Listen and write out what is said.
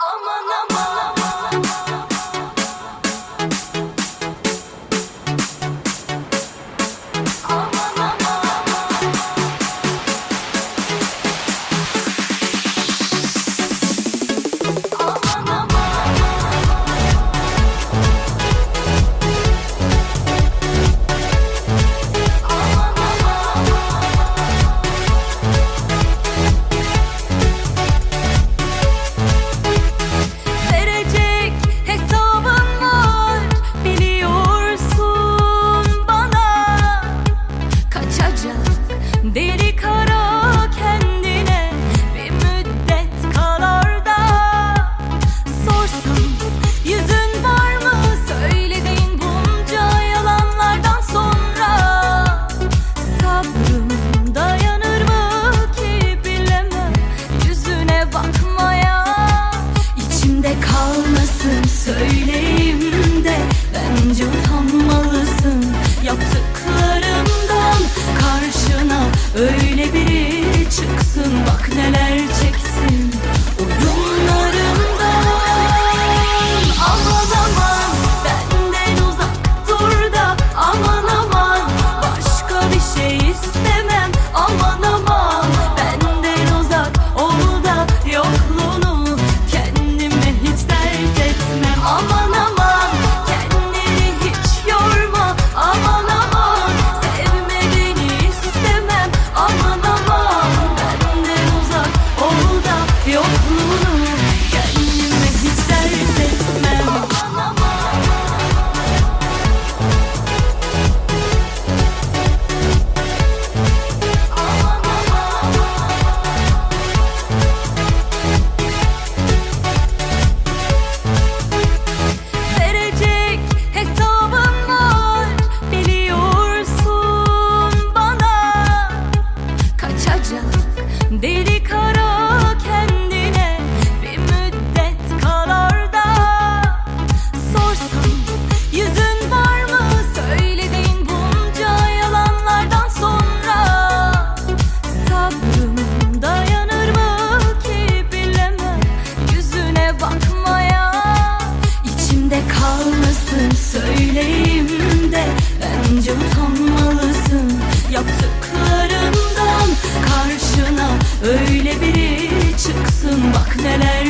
Aman aman. Bence utanmalısın. Yaptıklarından Karşına öyle biri çıksın. Bak neler Bence utanmalısın. Yaptıklarından Karşına öyle biri çıksın. Bak neler